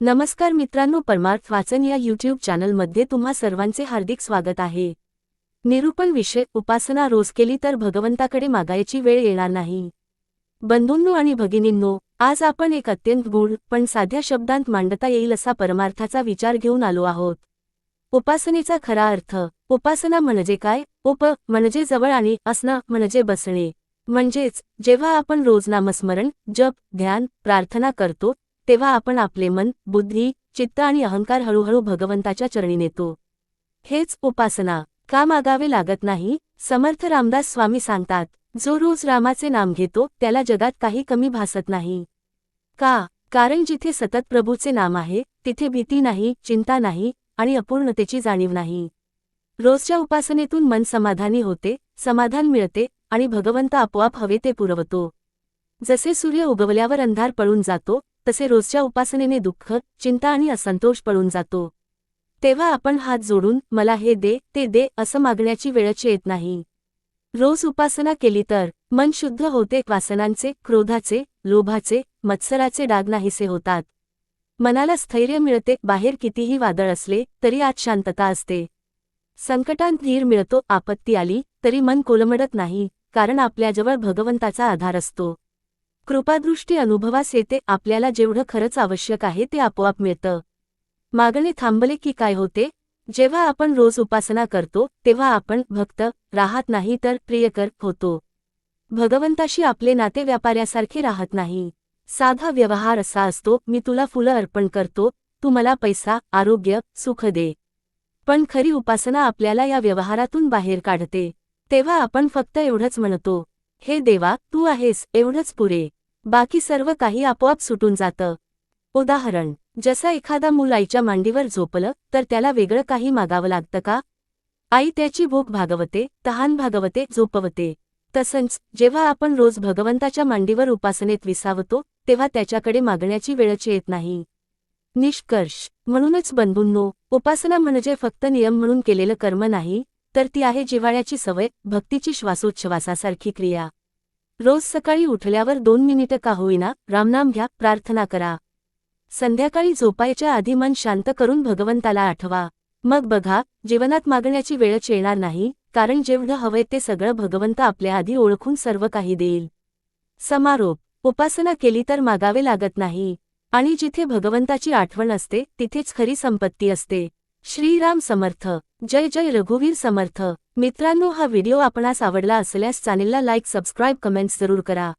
नमस्कार मित्रांनो परमार्थ वाचन या यूट्यूब चॅनलमध्ये तुम्हा सर्वांचे हार्दिक स्वागत आहे. निरूपण विषय उपासना रोज केली तर भगवंताकडे मागायची वेळ येणार नाही. बंधूंनो आणि भगिनींनो आज आपण एक अत्यंत गूढ पण साध्या शब्दांत मांडता येईल असा परमार्थाचा विचार घेऊन आलो आहोत. उपासनेचा खरा अर्थ उपासना म्हणजे काय? उप म्हणजे जवळ आणि असणं म्हणजे बसणे. म्हणजेच जेव्हा आपण रोज नामस्मरण जप ध्यान प्रार्थना करतो तेव्हा आपण आपले मन बुद्धी चित्त आणि अहंकार हळूहळू भगवंताच्या चरणी नेतो. हेच उपासना. का मागावे लागत नाही? समर्थ रामदास स्वामी सांगतात जो रोज रामाचे नाम घेतो त्याला जगात काही कमी भासत नाही. का? कारण जिथे सतत प्रभूचे नाम आहे तिथे भीती नाही चिंता नाही आणि अपूर्णतेची जाणीव नाही. रोजच्या उपासनेतून मन समाधानी होते समाधान मिळते आणि भगवंत आपोआप हवे ते पुरवतो. जसे सूर्य उगवल्यावर अंधार पळून जातो तसे रोजच्या उपासनेने दुःख चिंता आणि असंतोष पळून जातो. तेव्हा आपण हात जोडून मला हे दे ते दे असं मागण्याची वेळच येत नाही. रोज उपासना केली तर मन शुद्ध होते वासनांचे क्रोधाचे लोभाचे मत्सराचे डाग नाहीसे होतात. मनाला स्थैर्य मिळते बाहेर कितीही वादळ असले तरी आत शांतता असते. संकटांत धीर मिळतो आपत्ती आली तरी मन कोलमडत नाही कारण आपल्याजवळ भगवंताचा आधार असतो. कृपादृष्टी अनुभवास येते आपल्याला जेवढं खरंच आवश्यक आहे ते आपोआप मिळतं. मागणे थांबले की काय होते? जेव्हा आपण रोज उपासना करतो तेव्हा आपण भक्त राहत नाही तर प्रियकर होतो. भगवंताशी आपले नाते व्यापाऱ्यासारखे राहत नाही. साधा व्यवहार असा असतो मी तुला फुलं अर्पण करतो तू मला पैसा आरोग्य सुख दे. पण खरी उपासना आपल्याला या व्यवहारातून बाहेर काढते. तेव्हा आपण फक्त एवढंच म्हणतो हे देवा तू आहेस एवढंच पुरे. बाकी सर्व काही आपोआप सुटून जातं. उदाहरण जसं एखादा मूल आईच्या मांडीवर झोपलं तर त्याला वेगळं काही मागावं लागतं का? आई त्याची भूक भागवते तहान भागवते झोपवते. तसंच जेव्हा आपण रोज भगवंताच्या मांडीवर उपासनेत विसावतो तेव्हा त्याच्याकडे मागण्याची वेळच येत नाही. निष्कर्ष म्हणूनच बंधूंनो उपासना म्हणजे फक्त नियम म्हणून केलेलं कर्म नाही तर ती आहे जिव्हाळ्याची सवय भक्तीची श्वासोच्छवासासारखी क्रिया. रोज सकाळी उठल्यावर दोन मिनिटं का होईना रामनाम घ्या प्रार्थना करा. संध्याकाळी झोपायच्या आधी मन शांत करून भगवंताला आठवा. मग बघा जीवनात मागण्याची वेळच येणार नाही कारण जेवढं हवंय ते सगळं भगवंत आपल्या आधी ओळखून सर्व काही देईल. समारोप. उपासना केली तर मागावे लागत नाही. आणि जिथे भगवंताची आठवण असते तिथेच खरी संपत्ती असते. श्रीराम समर्थ. जय जय रघुवीर समर्थ. मित्रांनो हा व्हिडिओ आपणास आवडला असल्यास चॅनेलला लाईक सबस्क्राईब कमेंट्स जरूर करा.